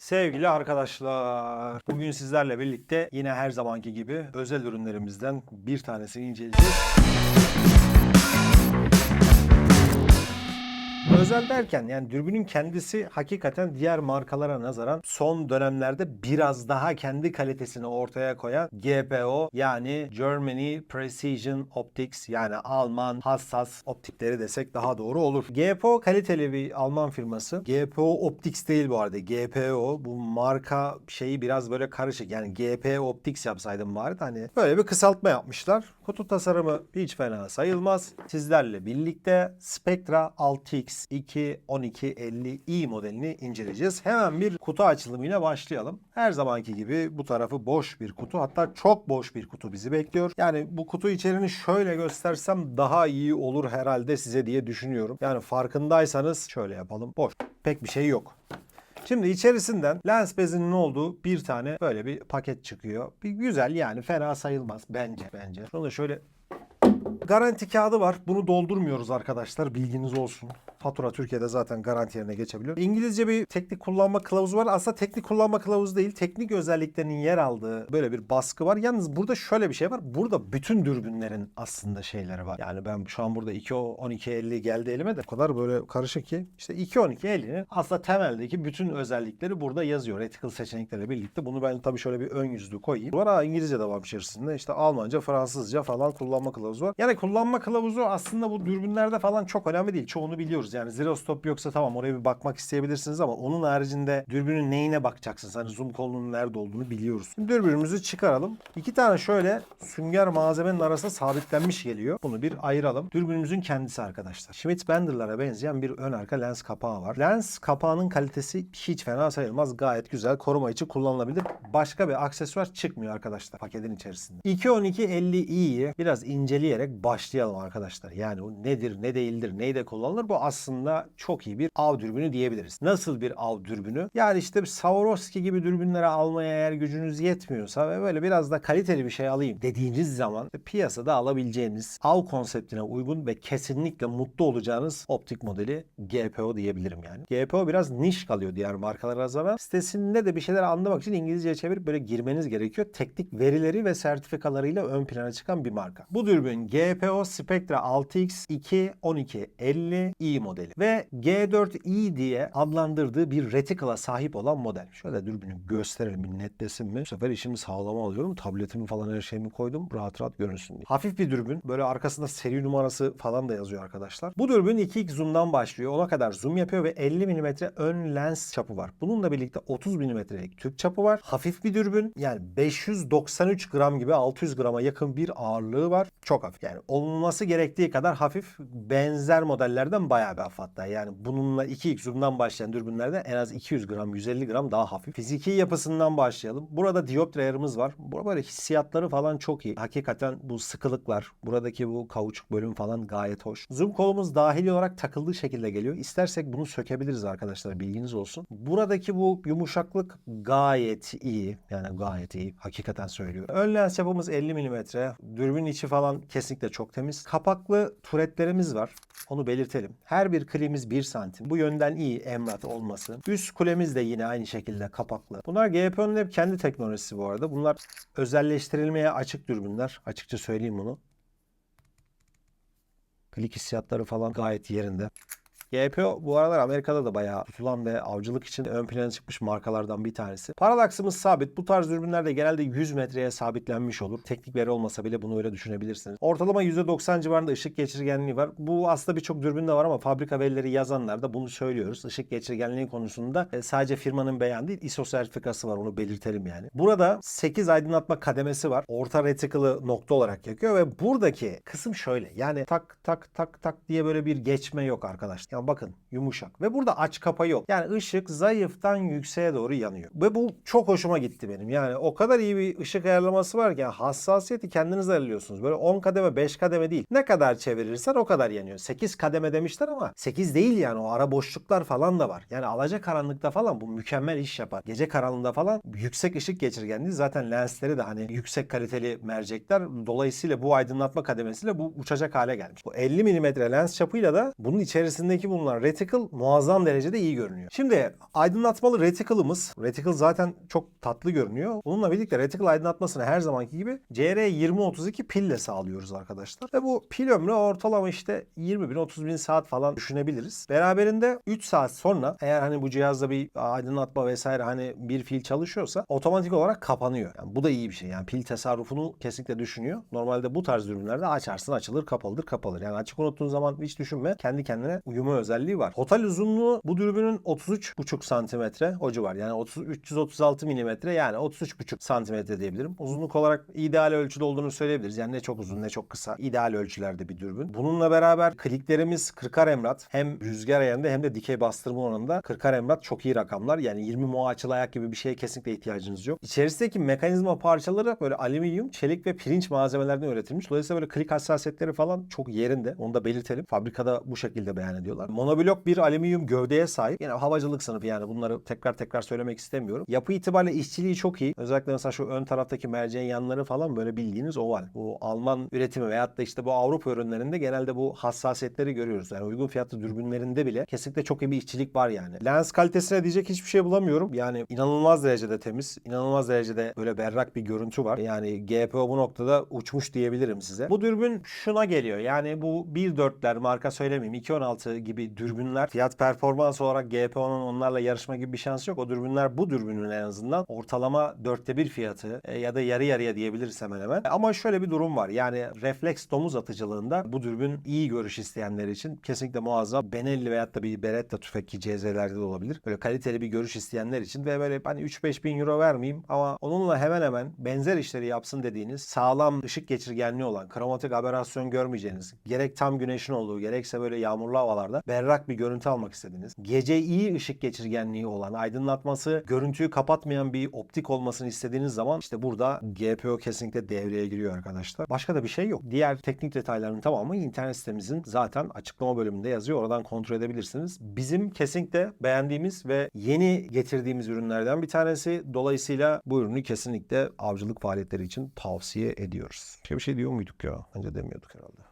Sevgili arkadaşlar, bugün sizlerle birlikte yine her zamanki gibi özel ürünlerimizden bir tanesini inceleyeceğiz. Özel derken yani dürbünün kendisi hakikaten diğer markalara nazaran son dönemlerde biraz daha kendi kalitesini ortaya koyan GPO yani Germany Precision Optics yani Alman hassas optikleri desek daha doğru olur. GPO kaliteli bir Alman firması. GPO Optics değil bu arada. GPO bu marka şeyi biraz böyle karışık. Yani GPO Optics yapsaydım bari de hani böyle bir kısaltma yapmışlar. Kutu tasarımı hiç fena sayılmaz. Sizlerle birlikte Spectra 6X 21250i modelini inceleyeceğiz. Hemen bir kutu açılımıyla başlayalım. Her zamanki gibi bu tarafı boş bir kutu. Hatta çok boş bir kutu bizi bekliyor. Yani bu kutu içeriğini şöyle göstersem daha iyi olur herhalde size diye düşünüyorum. Yani farkındaysanız şöyle yapalım. Boş. Pek bir şey yok. Şimdi içerisinden lens bezinin olduğu bir tane böyle bir paket çıkıyor. Bir güzel yani fena sayılmaz bence bence. Şunu da şöyle Garanti kağıdı var. Bunu doldurmuyoruz arkadaşlar. Bilginiz olsun. Fatura Türkiye'de zaten garanti yerine geçebiliyor. İngilizce bir teknik kullanma kılavuzu var. Aslında teknik kullanma kılavuzu değil. Teknik özelliklerinin yer aldığı böyle bir baskı var. Yalnız burada şöyle bir şey var. Burada bütün dürbünlerin aslında şeyleri var. Yani ben şu an burada 2.12.50 geldi elime de o kadar böyle karışık ki. İşte 2.12.50'nin aslında temeldeki bütün özellikleri burada yazıyor. Reticle seçenekleriyle birlikte. Bunu ben tabii şöyle bir ön yüzlü koyayım. Var ha İngilizce de var içerisinde. İşte Almanca, Fransızca falan kullanma kılavuzu var. Yani kullanma kılavuzu aslında bu dürbünlerde falan çok önemli değil. Çoğunu biliyoruz. Yani zero stop yoksa tamam oraya bir bakmak isteyebilirsiniz ama onun haricinde dürbünün neyine bakacaksınız? Hani zoom kolunun nerede olduğunu biliyoruz. Şimdi dürbünümüzü çıkaralım. İki tane şöyle sünger malzemenin arasında sabitlenmiş geliyor. Bunu bir ayıralım. Dürbünümüzün kendisi arkadaşlar. Schmidt Bender'lara benzeyen bir ön arka lens kapağı var. Lens kapağının kalitesi hiç fena sayılmaz. Gayet güzel. Koruma için kullanılabilir. Başka bir aksesuar çıkmıyor arkadaşlar paketin içerisinde. 21250i'yi biraz inceleyerek başlayalım arkadaşlar. Yani o nedir, ne değildir, neyde kullanılır? Bu aslında çok iyi bir av dürbünü diyebiliriz. Nasıl bir av dürbünü? Yani işte Swarovski gibi dürbünleri almaya eğer gücünüz yetmiyorsa ve böyle biraz da kaliteli bir şey alayım dediğiniz zaman piyasada alabileceğiniz av konseptine uygun ve kesinlikle mutlu olacağınız optik modeli GPO diyebilirim yani. GPO biraz niş kalıyor diğer markalara nazaran. Sitesinde de bir şeyler anlamak için İngilizceye çevirip böyle girmeniz gerekiyor. Teknik verileri ve sertifikalarıyla ön plana çıkan bir marka. Bu dürbün GPO Spectra 6X 21250 i modeli ve G4i diye adlandırdığı bir reticle'a sahip olan model. Şöyle dürbünü gösterelim bir netlesin mi? Bu sefer işimi sağlama alıyorum. Tabletimi falan her şeyimi koydum. Rahat rahat görünsün diye. Hafif bir dürbün. Böyle arkasında seri numarası falan da yazıyor arkadaşlar. Bu dürbün 2x zoom'dan başlıyor. Ona kadar zoom yapıyor ve 50 mm ön lens çapı var. Bununla birlikte 30 mm'lik tüp çapı var. Hafif bir dürbün. Yani 593 gram gibi 600 grama yakın bir ağırlığı var. Çok hafif. Yani olması gerektiği kadar hafif benzer modellerden bayağı hafif hatta. Yani bununla 2x zoom'dan başlayan dürbünlerden en az 200 gram 150 gram daha hafif. Fiziki yapısından başlayalım. Burada dioptre ayarımız var. Burada böyle hissiyatları falan çok iyi. Hakikaten bu sıkılıklar, buradaki bu kauçuk bölüm falan gayet hoş. Zoom kolumuz dahili olarak takıldığı şekilde geliyor. İstersek bunu sökebiliriz arkadaşlar bilginiz olsun. Buradaki bu yumuşaklık gayet iyi. Yani gayet iyi. Hakikaten söylüyorum. Ön lens yapımız 50 mm. Dürbün içi falan kesinlikle çok temiz. Kapaklı turetlerimiz var. Onu belirtelim. Her bir klimiz 1 santim. Bu yönden iyi emrat olması. Üst kulemiz de yine aynı şekilde kapaklı. Bunlar GPO'nun hep kendi teknolojisi bu arada. Bunlar özelleştirilmeye açık dürbünler. Açıkça söyleyeyim bunu. Klik hissiyatları falan gayet yerinde. GPO bu aralar Amerika'da da bayağı tutulan ve avcılık için ön plana çıkmış markalardan bir tanesi. Paralaksımız sabit. Bu tarz dürbünlerde genelde 100 metreye sabitlenmiş olur. Teknik veri olmasa bile bunu öyle düşünebilirsiniz. Ortalama %90 civarında ışık geçirgenliği var. Bu aslında birçok dürbünde var ama fabrika verileri yazanlar da bunu söylüyoruz. Işık geçirgenliği konusunda e, sadece firmanın beyanı değil ISO sertifikası var onu belirtelim yani. Burada 8 aydınlatma kademesi var. Orta reticle'ı nokta olarak yakıyor ve buradaki kısım şöyle. Yani tak tak tak tak diye böyle bir geçme yok arkadaşlar. Bakın yumuşak. Ve burada aç kapa yok. Yani ışık zayıftan yükseğe doğru yanıyor. Ve bu çok hoşuma gitti benim. Yani o kadar iyi bir ışık ayarlaması var ki yani hassasiyeti kendiniz ayarlıyorsunuz. Böyle 10 kademe 5 kademe değil. Ne kadar çevirirsen o kadar yanıyor. 8 kademe demişler ama 8 değil yani o ara boşluklar falan da var. Yani alaca karanlıkta falan bu mükemmel iş yapar. Gece karanlığında falan yüksek ışık geçirgenliği zaten lensleri de hani yüksek kaliteli mercekler. Dolayısıyla bu aydınlatma kademesiyle bu uçacak hale gelmiş. Bu 50 mm lens çapıyla da bunun içerisindeki bulunan reticle muazzam derecede iyi görünüyor. Şimdi aydınlatmalı reticle'ımız, reticle zaten çok tatlı görünüyor. Bununla birlikte reticle aydınlatmasını her zamanki gibi CR2032 pille sağlıyoruz arkadaşlar. Ve bu pil ömrü ortalama işte 20 bin 30 bin saat falan düşünebiliriz. Beraberinde 3 saat sonra eğer hani bu cihazda bir aydınlatma vesaire hani bir fil çalışıyorsa otomatik olarak kapanıyor. Yani bu da iyi bir şey. Yani pil tasarrufunu kesinlikle düşünüyor. Normalde bu tarz ürünlerde açarsın açılır kapalıdır kapalır. Yani açık unuttuğun zaman hiç düşünme. Kendi kendine uyuma özelliği var. Total uzunluğu bu dürbünün 33,5 santimetre o civar. Yani 30, 336 milimetre yani 33,5 santimetre diyebilirim. Uzunluk olarak ideal ölçüde olduğunu söyleyebiliriz. Yani ne çok uzun ne çok kısa. İdeal ölçülerde bir dürbün. Bununla beraber kliklerimiz 40'ar emrat. Hem rüzgar ayarında hem de dikey bastırma oranında 40'ar emrat çok iyi rakamlar. Yani 20 moa açılı ayak gibi bir şeye kesinlikle ihtiyacınız yok. İçerisindeki mekanizma parçaları böyle alüminyum, çelik ve pirinç malzemelerden üretilmiş. Dolayısıyla böyle klik hassasiyetleri falan çok yerinde. Onu da belirtelim. Fabrikada bu şekilde beyan ediyorlar. Monoblok bir alüminyum gövdeye sahip. Yine havacılık sınıfı yani bunları tekrar tekrar söylemek istemiyorum. Yapı itibariyle işçiliği çok iyi. Özellikle mesela şu ön taraftaki merceğin yanları falan böyle bildiğiniz oval. Bu Alman üretimi veyahut da işte bu Avrupa ürünlerinde genelde bu hassasiyetleri görüyoruz. Yani uygun fiyatlı dürbünlerinde bile kesinlikle çok iyi bir işçilik var yani. Lens kalitesine diyecek hiçbir şey bulamıyorum. Yani inanılmaz derecede temiz. inanılmaz derecede böyle berrak bir görüntü var. Yani GPO bu noktada uçmuş diyebilirim size. Bu dürbün şuna geliyor. Yani bu 1.4'ler marka söylemeyeyim 2.16 gibi dürbünler fiyat performans olarak GPO'nun onlarla yarışma gibi bir şansı yok. O dürbünler bu dürbünün en azından ortalama dörtte bir fiyatı e, ya da yarı yarıya diyebiliriz hemen hemen. Ama şöyle bir durum var. Yani refleks domuz atıcılığında bu dürbün iyi görüş isteyenler için kesinlikle muazzam. Benelli veyahut da bir Beretta tüfek ki CZ'lerde de olabilir. Böyle kaliteli bir görüş isteyenler için ve böyle hani 3-5 bin euro vermeyeyim ama onunla hemen hemen benzer işleri yapsın dediğiniz sağlam ışık geçirgenliği olan kromatik aberasyon görmeyeceğiniz gerek tam güneşin olduğu gerekse böyle yağmurlu havalarda berrak bir görüntü almak istediğiniz gece iyi ışık geçirgenliği olan aydınlatması görüntüyü kapatmayan bir optik olmasını istediğiniz zaman işte burada GPO kesinlikle devreye giriyor arkadaşlar. Başka da bir şey yok. Diğer teknik detayların tamamı internet sitemizin zaten açıklama bölümünde yazıyor. Oradan kontrol edebilirsiniz. Bizim kesinlikle beğendiğimiz ve yeni getirdiğimiz ürünlerden bir tanesi. Dolayısıyla bu ürünü kesinlikle avcılık faaliyetleri için tavsiye ediyoruz. Şey bir şey diyor muyduk ya? Bence demiyorduk herhalde.